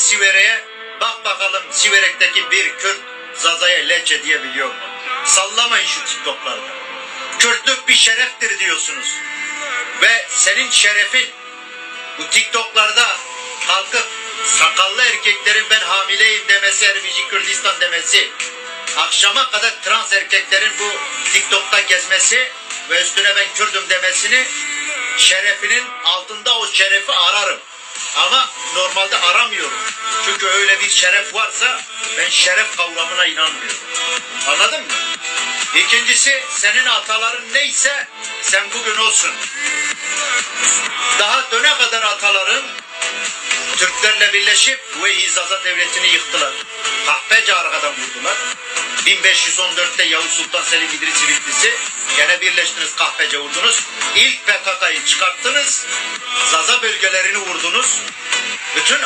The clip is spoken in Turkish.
Siverek'e bak bakalım Siverek'teki bir Kürt Zaza'ya leçe diyebiliyor mu? Sallamayın şu TikTok'larda. Kürtlük bir şereftir diyorsunuz. Ve senin şerefin bu TikTok'larda kalkıp sakallı erkeklerin ben hamileyim demesi, Erbici Kürdistan demesi, akşama kadar trans erkeklerin bu TikTok'ta gezmesi ve üstüne ben Kürdüm demesini şerefinin altında o şerefi ararım. Ama normalde aramıyorum. Çünkü öyle bir şeref varsa ben şeref kavramına inanmıyorum. Anladın mı? İkincisi senin ataların neyse sen bugün olsun. Daha döne kadar ataların Türklerle birleşip bu İzaza devletini yıktılar. Kahpece arkadan vurdular. 1514'te Yavuz Sultan Selim İdris Bitlisi gene birleştiniz kahpece vurdunuz. İlk PKK'yı çıkarttınız. Zaza bölgelerini vurdunuz. Bütün